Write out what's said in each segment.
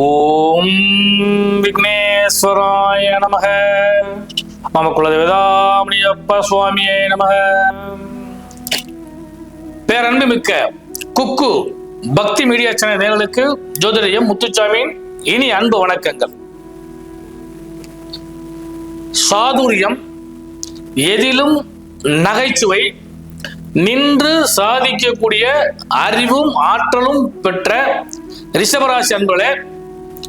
ஓம் விக்னேஸ்வராய நமக. மம குலதேவதாமணியப்ப சுவாமியே நமக. பேரன்பு மிக்க குக்கு பக்தி மீடியா சேனல் நேர்களுக்கு ஜோதிடம் முத்துச்சாமியின் இனி அன்பு வணக்கங்கள். சாதுரியம் எதிலும் நகைச்சுவை நின்று சாதிக்கக்கூடிய அறிவும் ஆற்றலும் பெற்ற ரிஷபராசி அன்பர்களே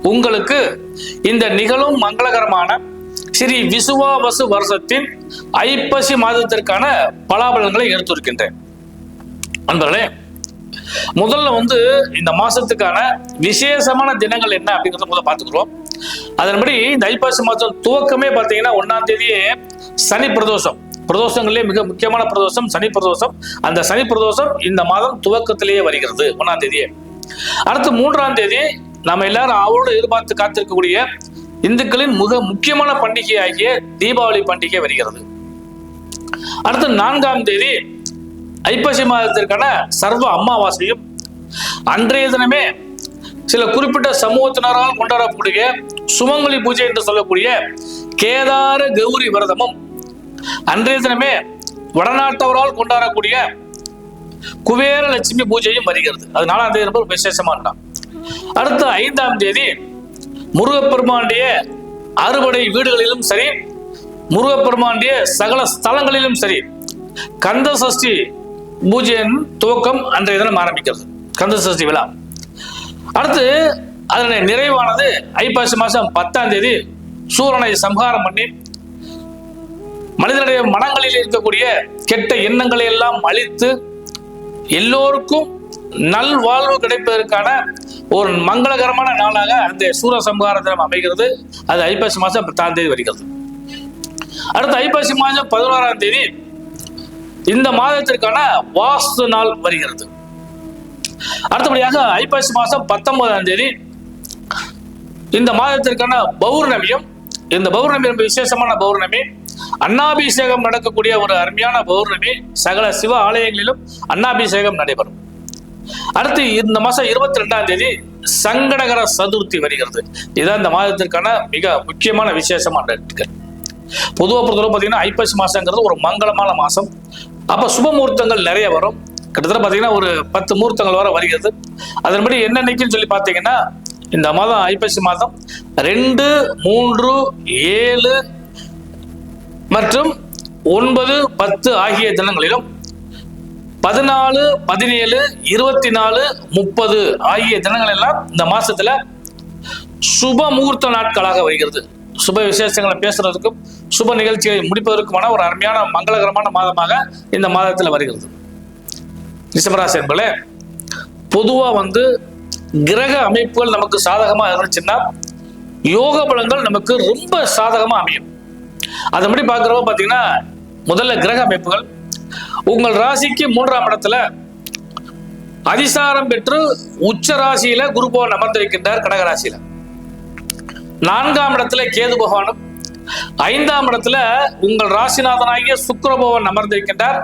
உங்களுக்கு இந்த நிகழும் மங்களகரமான ஸ்ரீ விசுவாவசு வருஷத்தின் ஐப்பசி மாதத்திற்கான பலாபலன்களை எடுத்திருக்கின்றேன். அன்பர்களே முதல்ல வந்து இந்த மாசத்துக்கான விசேஷமான தினங்கள் என்ன அப்படிங்கறத முதல்ல பார்த்துக்கிறோம் அதன்படி இந்த ஐப்பசி மாதம் துவக்கமே பார்த்தீங்கன்னா ஒன்னாம் தேதியே சனி பிரதோஷம். பிரதோஷங்களே மிக முக்கியமான பிரதோஷம் சனி பிரதோஷம். அந்த சனி பிரதோஷம் இந்த மாதம் துவக்கத்திலேயே வருகிறது ஒன்னாம் தேதியே. அடுத்து மூன்றாம் தேதி நம்ம எல்லாரும் அவரோடு எதிர்பார்த்து காத்திருக்கக்கூடிய இந்துக்களின் மிக முக்கியமான பண்டிகை ஆகிய தீபாவளி பண்டிகை வருகிறது. அடுத்து நான்காம் தேதி ஐப்பசி மாதத்திற்கான சர்வ அமாவாசையும் அன்றைய தினமே சில குறிப்பிட்ட சமூகத்தினரால் கொண்டாடக்கூடிய சுமங்கலி பூஜை என்று சொல்லக்கூடிய கேதார கௌரி விரதமும் அன்றைய தினமே வடநாட்டவரால் கொண்டாடக்கூடிய குபேர லட்சுமி பூஜையும் வருகிறது. அது நாலாம் தேதி ரொம்ப விசேஷமான நாள் அடுத்து ஐந்தாம் தேதி முருகப்பெருமானுடைய அறுபடை வீடுகளிலும் சரி முருகப்பெருமானுடைய சகல ஸ்தலங்களிலும் சரி கந்த சஷ்டி பூஜையின் துவக்கம் அன்றைய தினம் ஆரம்பிக்கிறது. கந்த சஷ்டி விழா. அடுத்து அதனுடைய நிறைவானது ஐப்பாசி மாசம் பத்தாம் தேதி சூரனை சம்ஹாரம் பண்ணி மனிதனுடைய மனங்களில் இருக்கக்கூடிய கெட்ட எண்ணங்களை எல்லாம் அழித்து எல்லோருக்கும் நல்வாழ்வு கிடைப்பதற்கான ஒரு மங்களகரமான நாளாக அந்த சூர சம்ஹார தினம் அமைகிறது. அது ஐப்பசி மாசம் பத்தாம் தேதி வருகிறது. அடுத்து ஐப்பசி மாதம் பதினோராம் தேதி இந்த மாதத்திற்கான வாஸ்து நாள் வருகிறது. அடுத்தபடியாக ஐப்பசி மாதம் பத்தொன்பதாம் தேதி இந்த மாதத்திற்கான பௌர்ணமியும் இந்த பௌர்ணமி ரொம்ப விசேஷமான பௌர்ணமி. அன்னாபிஷேகம் நடக்கக்கூடிய ஒரு அருமையான பௌர்ணமி. சகல சிவ ஆலயங்களிலும் அன்னாபிஷேகம் நடைபெறும். அடுத்து இந்த மாசம் இருபத்தி ரெண்டாம் தேதி சங்கடகர சதுர்த்தி வருகிறது. இதுதான் இந்த மாதத்திற்கான மிக முக்கியமான விசேஷமான நாட்கள். பொதுவாக பொறுத்தவரை பார்த்தீங்கன்னா ஐப்பசி மாசங்கிறது ஒரு மங்களமான மாசம். அப்போ சுப முகூர்த்தங்கள் நிறைய வரும். கிட்டத்தட்ட பார்த்தீங்கன்னா ஒரு பத்து முகூர்த்தங்கள் வர வருகிறது. அதன்படி என்னன்னைக்குன்னு சொல்லி பார்த்தீங்கன்னா இந்த மாதம் ஐப்பசி மாதம் ரெண்டு மூன்று ஏழு மற்றும் ஒன்பது பத்து ஆகிய தினங்களிலும் பதினாலு பதினேழு இருபத்தி நாலு முப்பது ஆகிய தினங்கள் எல்லாம் இந்த மாசத்துல சுப முகூர்த்த நாட்களாக வருகிறது. சுப விசேஷங்களை பேசுறதுக்கும் சுப நிகழ்ச்சிகளை முடிப்பதற்குமான ஒரு அருமையான மங்களகரமான மாதமாக இந்த மாதத்துல வருகிறது. ரிஷபராசி என்பளே பொதுவா வந்து கிரக அமைப்புகள் நமக்கு சாதகமா இருந்துச்சுன்னா யோக பலங்கள் நமக்கு ரொம்ப சாதகமா அமையும். அதன்படி பார்க்குறப்ப பார்த்தீங்கன்னா முதல்ல கிரக அமைப்புகள் உங்கள் ராசிக்கு மூன்றாம் இடத்துல அதிசாரம் பெற்று உச்ச ராசியில குரு பகவான் அமர்ந்திருக்கின்றார் கடகராசியில நான்காம் இடத்துல கேது பகவானும் ஐந்தாம் இடத்துல உங்கள் ராசிநாதனாகிய சுக்ரபவன் அமர்ந்திருக்கின்றார்.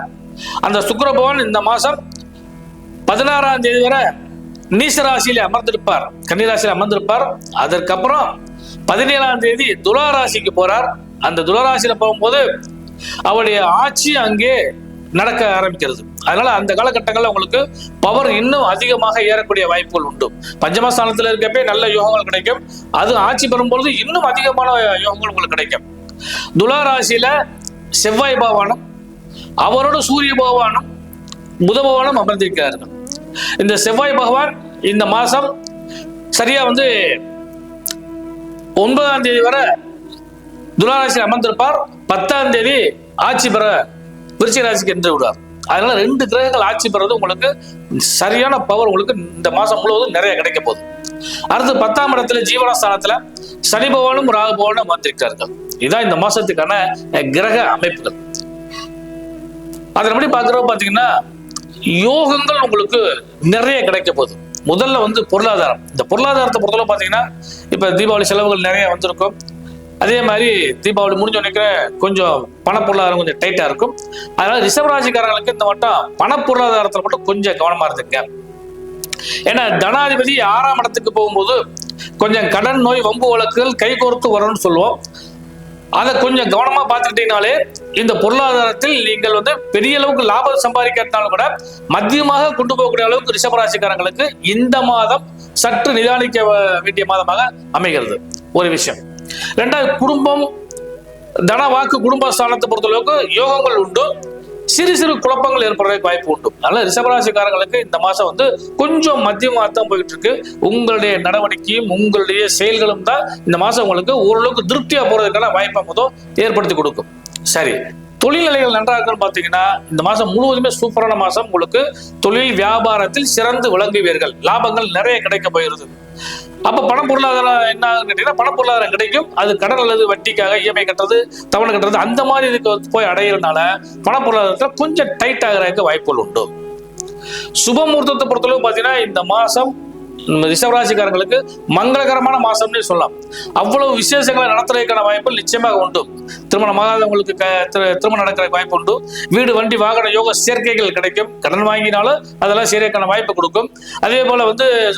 அந்த சுக்ரபவன் இந்த மாசம் பதினாறாம் தேதி வரை நீச ராசியில அமர்ந்திருப்பார் கன்னிராசியில அமர்ந்திருப்பார். அதற்கப்புறம் பதினேழாம் தேதி துலா ராசிக்கு போறார். அந்த துலராசியில போகும்போது அவருடைய ஆட்சி அங்கே நடக்க ஆரம்பிக்கிறது. அதனால அந்த காலகட்டங்களில் உங்களுக்கு பவர் இன்னும் அதிகமாக ஏறக்கூடிய வாய்ப்புகள் உண்டு. பஞ்சமஸ்தானத்தில் இருக்கப்பே நல்ல யோகங்கள் கிடைக்கும். அது ஆட்சி பெறும்பொழுது இன்னும் அதிகமான யோகங்கள் உங்களுக்கு கிடைக்கும். துலா ராசியில செவ்வாய் பகவானும் அவரோட சூரிய பகவானும் புத பகவானும் அமர்ந்திருக்கிறார்கள் இந்த செவ்வாய் பகவான் இந்த மாசம் சரியா வந்து ஒன்பதாம் தேதி வரை துலாராசியில் அமர்ந்திருப்பார். பத்தாம் தேதி ஆட்சி பெற விருச்சிக ராசிக்கு என்று விடுவார். அதனால ரெண்டு கிரகங்கள் ஆட்சி பெறது உங்களுக்கு சரியான பவர் உங்களுக்கு இந்த மாசம் முழுவதும் நிறைய கிடைக்க போகுது. அடுத்து பத்தாம் இடத்துல ஜீவனஸ்தானத்துல சனி பகவானும் ராகு பகவானும் வந்திருக்கிறார்கள் இதுதான் இந்த மாசத்துக்கான கிரக அமைப்புகள். அதன்படி பார்க்குறப்ப பார்த்தீங்கன்னா யோகங்கள் உங்களுக்கு நிறைய கிடைக்க போகுது. முதல்ல வந்து பொருளாதாரம். இந்த பொருளாதாரத்தை பொறுத்தளவு பார்த்தீங்கன்னா இப்போ தீபாவளி செலவுகள் நிறைய வந்திருக்கும். அதே மாதிரி தீபாவளி முடிஞ்ச உடனே கொஞ்சம் பண பொருளாதாரம் கொஞ்சம் டைட்டா இருக்கும். அதனால ரிஷபராசிக்காரங்களுக்கு இந்த மட்டும் பண மட்டும் கொஞ்சம் கவனமா இருந்துங்க ஏன்னா தனாதிபதி ஆறாம் இடத்துக்கு போகும்போது கொஞ்சம் கடன் நோய் வம்பு வழக்குகள் கைகோர்த்து வரும்னு சொல்லுவோம். அதை கொஞ்சம் கவனமா பார்த்துக்கிட்டீங்கனாலே இந்த பொருளாதாரத்தில் நீங்கள் வந்து பெரிய அளவுக்கு லாபம் சம்பாதிக்கிறதுனால கூட மத்தியமாக கொண்டு போகக்கூடிய அளவுக்கு ரிஷபராசிக்காரங்களுக்கு இந்த மாதம் சற்று நிதானிக்க வேண்டிய மாதமாக அமைகிறது. ஒரு விஷயம். ரெண்டாவது குடும்பம் தன வாக்கு குடும்ப ஸ்தானத்தை பொறுத்தளவுக்கு யோகங்கள் உண்டு. சிறு சிறு குழப்பங்கள் ஏற்படுறதுக்கு வாய்ப்பு உண்டு. அதனால ரிஷபராசிக்காரங்களுக்கு இந்த மாசம் வந்து கொஞ்சம் மத்தியமாக தான் போயிட்டு இருக்கு உங்களுடைய நடவடிக்கையும் உங்களுடைய செயல்களும் தான் இந்த மாசம் உங்களுக்கு ஓரளவுக்கு திருப்தியா போறதுக்கான வாய்ப்பை முதல் ஏற்படுத்தி கொடுக்கும். சரி. தொழில் நிலைகள் நன்றாக இருக்குன்னு பார்த்தீங்கன்னா இந்த மாதம் முழுவதுமே சூப்பரான மாதம் உங்களுக்கு தொழில் வியாபாரத்தில் சிறந்து விளங்குவீர்கள். லாபங்கள் நிறைய கிடைக்க போயிருது அப்ப பண பொருளாதாரம் என்ன கேட்டீங்கன்னா பண பொருளாதாரம் கிடைக்கும். அது கடன் அல்லது வட்டிக்காக இஎம்ஐ கட்டுறது தவணை கட்டுறது அந்த மாதிரி இதுக்கு போய் அடையிறதுனால பண பொருளாதாரத்துல கொஞ்சம் டைட் ஆகிறதுக்கு வாய்ப்புகள் உண்டு. சுப முகூர்த்தத்தை பொறுத்தளவு பார்த்தீங்கன்னா இந்த மாசம் ம், மங்களகரமான மாசம்னே சொல்லலாம். அவ்வளவு விசேஷங்களை நடத்துறதுக்கான வாய்ப்புகள் நிச்சயமாக உண்டு. திருமணமாகாதவங்களுக்கு க- திரு- திருமணம் நடக்கிற வாய்ப்பு உண்டு. வீடு வண்டி வாகன யோக சேர்க்கைகள் கிடைக்கும். கடன் வாங்கினாலும் அதெல்லாம் செய்யறதுக்கான வாய்ப்பு கொடுக்கும். அதே போல வந்து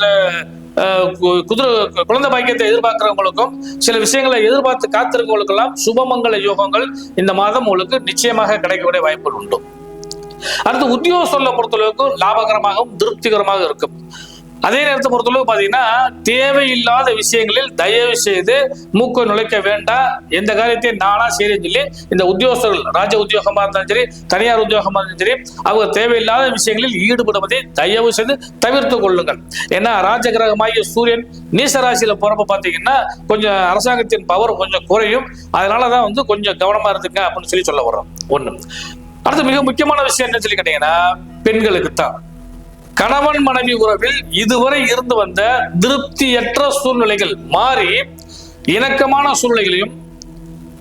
குதிரை குழந்தை பாக்கியத்தை எதிர்பார்க்கிறவங்களுக்கும் சில விஷயங்களை எதிர்பார்த்து காத்திருக்கவங்களுக்கெல்லாம் சுபமங்கல யோகங்கள் இந்த மாதம் உங்களுக்கு நிச்சயமாக கிடைக்கக்கூடிய வாய்ப்புகள் உண்டு. அடுத்து உத்தியோகஸ்தர்களை பொறுத்தளவுக்கு லாபகரமாகவும் திருப்திகரமாக இருக்கும். அதே நேரத்தை பொறுத்தளவு பாத்தீங்கன்னா தேவையில்லாத விஷயங்களில் தயவு செய்து மூக்கை நுழைக்க வேண்டாம். எந்த காரியத்தையும் நானா செய்யறேன்னு சொல்லி இந்த உத்தியோகஸ்தர்கள் ராஜ உத்தியோகமா இருந்தாலும் சரி தனியார் உத்தியோகமா இருந்தாலும் சரி அவங்க தேவையில்லாத விஷயங்களில் ஈடுபடுவதை தயவு செய்து தவிர்த்து கொள்ளுங்கள். ஏன்னா ராஜகிரகமாகிய சூரியன் நீசராசியில போறப்ப பாத்தீங்கன்னா கொஞ்சம் அரசாங்கத்தின் பவர் கொஞ்சம் குறையும். அதனாலதான் வந்து கொஞ்சம் கவனமா இருந்துங்க அப்படின்னு சொல்லி சொல்ல வர்றோம். ஒண்ணு. அடுத்து மிக முக்கியமான விஷயம் என்ன சொல்லி கேட்டீங்கன்னா பெண்களுக்கு தான் கணவன் மனைவி உறவில் இதுவரை இருந்து வந்த திருப்தியற்ற சூழ்நிலைகள் மாறி இணக்கமான சூழ்நிலைகளையும்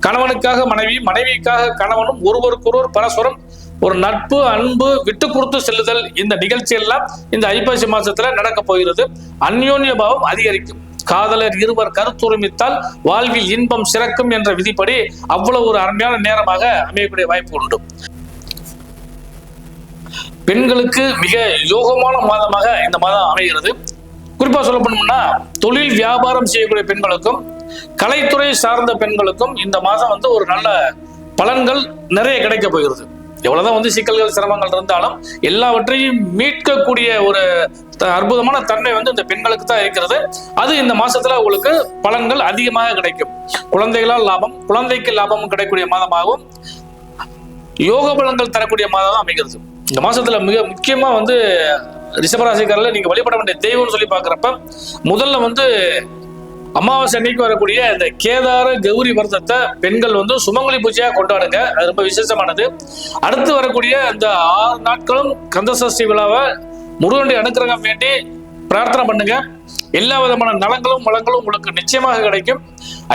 கணவனுக்காக மனைவி மனைவிக்காக கணவனும் ஒருவருக்கொருவர் பரஸ்பரம் ஒரு நட்பு அன்பு விட்டு கொடுத்து செல்லுதல் இந்த நிகழ்ச்சி எல்லாம் இந்த ஐப்பசி மாசத்துல நடக்க போகிறது. அந்யோன்ய பாவம் அதிகரிக்கும். காதலர் இருவர் கருத்துரிமித்தால் வாழ்வில் இன்பம் சிறக்கும் என்ற விதிப்படி அவ்வளவு ஒரு அருமையான நேரமாக அமையக்கூடிய வாய்ப்பு உண்டு. பெண்களுக்கு மிக யோகமான மாதமாக இந்த மாதம் அமைகிறது. குறிப்பா சொல்ல போனோம்னா தொழில் வியாபாரம் செய்யக்கூடிய பெண்களுக்கும் கலைத்துறை சார்ந்த பெண்களுக்கும் இந்த மாதம் வந்து ஒரு நல்ல பலன்கள் நிறைய கிடைக்க போகிறது. எவ்வளவுதான் வந்து சிக்கல்கள் சிரமங்கள் இருந்தாலும் எல்லாவற்றையும் மீட்கக்கூடிய ஒரு த- அற்புதமான தன்மை வந்து இந்த பெண்களுக்கு தான் இருக்கிறது. அது இந்த மாசத்துல உங்களுக்கு பலன்கள் அதிகமாக கிடைக்கும். குழந்தைகளால் லாபம் குழந்தைக்கு லாபமும் கிடைக்கக்கூடிய மாதமாகவும் யோக பலங்கள் தரக்கூடிய மாதம் அமைகிறது. இந்த மாசத்துல மிக முக்கியமா வந்து ரிஷபராசிக்காரில் நீங்க வழிபட வேண்டிய தெய்வம்னு சொல்லி பார்க்குறப்ப முதல்ல வந்து அமாவாசை அன்னைக்கு வரக்கூடிய இந்த கேதார கௌரி விரதத்தை பெண்கள் வந்து சுமங்கலி பூஜையா கொண்டாடுங்க. அது ரொம்ப விசேஷமானது. அடுத்து வரக்கூடிய அந்த ஆறு நாட்களும் கந்தசஷ்டி விழாவை முருகனுடைய அனுக்கிரகம் வேண்டி பிரார்த்தனை பண்ணுங்க. எல்லா விதமான நலங்களும் வளங்களும் உங்களுக்கு நிச்சயமாக கிடைக்கும்.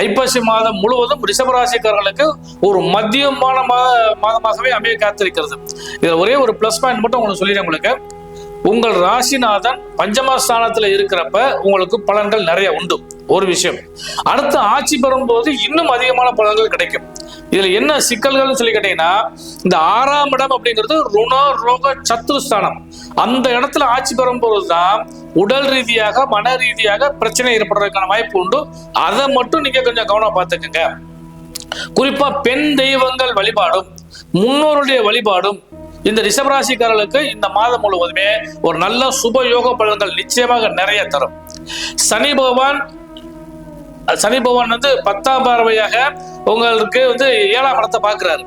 ஐப்பசி மாதம் முழுவதும் ரிஷபராசிக்காரர்களுக்கு ஒரு மத்தியமான மாத மாதமாகவே அமைய காத்திருக்கிறது. இதுல ஒரே ஒரு ப்ளஸ் பாயிண்ட் மட்டும் உங்களுக்கு சொல்லிடுறேன் உங்களுக்கு. உங்கள் ராசிநாதன் பஞ்சமஸ்தானத்துல இருக்கிறப்ப உங்களுக்கு பலன்கள் நிறைய உண்டு. ஒரு விஷயம். அடுத்து ஆட்சி பெறும்போது இன்னும் அதிகமான பலன்கள் கிடைக்கும். இதுல என்ன சிக்கல்கள்னு சொல்லி கேட்டீங்கன்னா இந்த ஆறாம் இடம் அப்படிங்கிறது ருண ரோக சத்துருஸ்தானம் அந்த இடத்துல ஆட்சி பெறும் தான் உடல் ரீதியாக மன ரீதியாக பிரச்சனை ஏற்படுறதுக்கான வாய்ப்பு உண்டு. அதை மட்டும் நீங்க கொஞ்சம் கவனம் பார்த்துக்கோங்க. குறிப்பா பெண் தெய்வங்கள் வழிபாடும் முன்னோருடைய வழிபாடும் இந்த ரிஷபராசிக்காரர்களுக்கு இந்த மாதம் முழுவதுமே ஒரு நல்ல சுப யோக பலன்கள் நிச்சயமாக நிறைய தரும். சனி பகவான் சனி பகவான் வந்து பத்தாம் பார்வையாக உங்களுக்கு வந்து ஏழாம் இடத்தை பார்க்கிறாரு.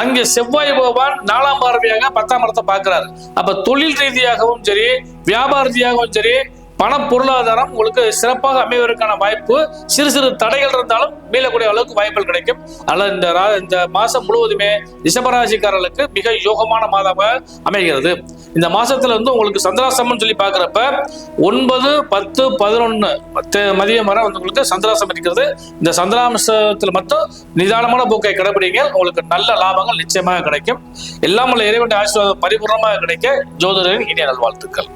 அங்கே செவ்வாய் பகவான் நாலாம் பார்வையாக பத்தாம் இடத்தை பார்க்கிறாரு. அப்ப தொழில் ரீதியாகவும் சரி வியாபார ரீதியாகவும் சரி பண பொருளாதாரம் உங்களுக்கு சிறப்பாக அமைவதற்கான வாய்ப்பு. சிறு சிறு தடைகள் இருந்தாலும் மீளக்கூடிய அளவுக்கு வாய்ப்புகள் கிடைக்கும். அதனால இந்த ரா- இந்த மாதம் முழுவதுமே ரிஷபராசிக்காரர்களுக்கு மிக யோகமான மாதமாக அமைகிறது. இந்த மாசத்துல வந்து உங்களுக்கு சந்திராசமம் சொல்லி பார்க்குறப்ப ஒன்பது பத்து பதினொன்னு மதியம் வரை வந்து உங்களுக்கு சந்திராசம் இருக்கிறது. இந்த சந்திராம்சத்தில் மட்டும் நிதானமான போக்கை கடைபிடிங்க உங்களுக்கு நல்ல லாபங்கள் நிச்சயமாக கிடைக்கும். எல்லாம் உள்ள இறைவன் ஆசீர்வாதம் பரிபூர்ணமாக கிடைக்க ஜோதிடரின் இனிய நல்வாழ்த்துக்கள்.